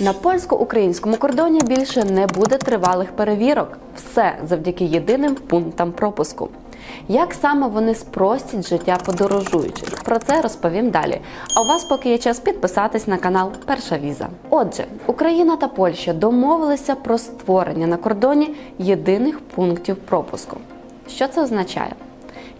На польсько-українському кордоні більше не буде тривалих перевірок. Все завдяки єдиним пунктам пропуску. Як саме вони спростять життя подорожуючих? Про це розповім далі. А у вас поки є час підписатись на канал Перша Віза. Отже, Україна та Польща домовилися про створення на кордоні єдиних пунктів пропуску. Що це означає?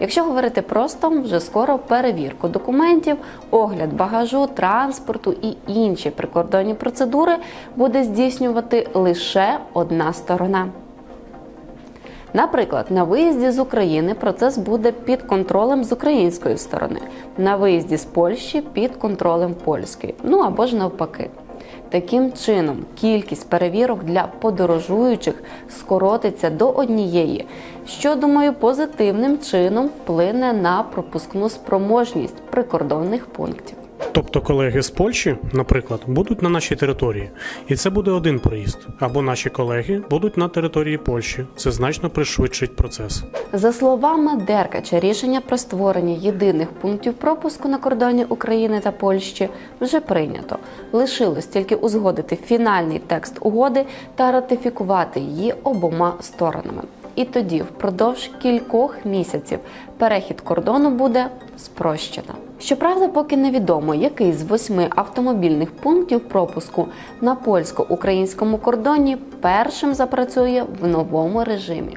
Якщо говорити просто, вже скоро перевірку документів, огляд багажу, транспорту і інші прикордонні процедури буде здійснювати лише одна сторона. Наприклад, на виїзді з України процес буде під контролем з української сторони, на виїзді з Польщі під контролем польської, ну або ж навпаки. Таким чином, кількість перевірок для подорожуючих скоротиться до однієї, що, думаю, позитивним чином вплине на пропускну спроможність прикордонних пунктів. Тобто колеги з Польщі, наприклад, будуть на нашій території, і це буде один проїзд, або наші колеги будуть на території Польщі. Це значно пришвидшить процес. За словами Деркача, рішення про створення єдиних пунктів пропуску на кордоні України та Польщі вже прийнято. Лишилось тільки узгодити фінальний текст угоди та ратифікувати її обома сторонами. І тоді, впродовж кількох місяців, перехід кордону буде спрощено. Щоправда, поки невідомо, який з восьми автомобільних пунктів пропуску на польсько-українському кордоні першим запрацює в новому режимі.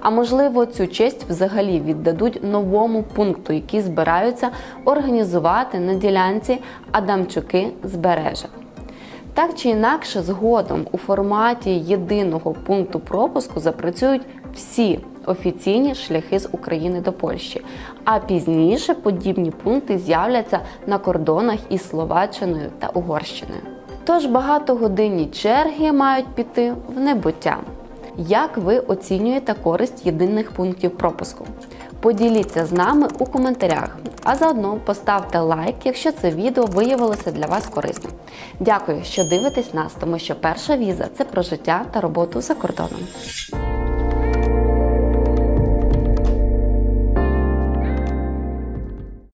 А можливо, цю честь взагалі віддадуть новому пункту, який збираються організувати на ділянці Адамчуки збережжя. Так чи інакше, згодом у форматі єдиного пункту пропуску запрацюють всі офіційні шляхи з України до Польщі, а пізніше подібні пункти з'являться на кордонах із Словаччиною та Угорщиною. Тож багатогодинні черги мають піти в небуття. Як ви оцінюєте користь єдиних пунктів пропуску? Поділіться з нами у коментарях, а заодно поставте лайк, якщо це відео виявилося для вас корисним. Дякую, що дивитесь нас, тому що перша віза це про життя та роботу за кордоном.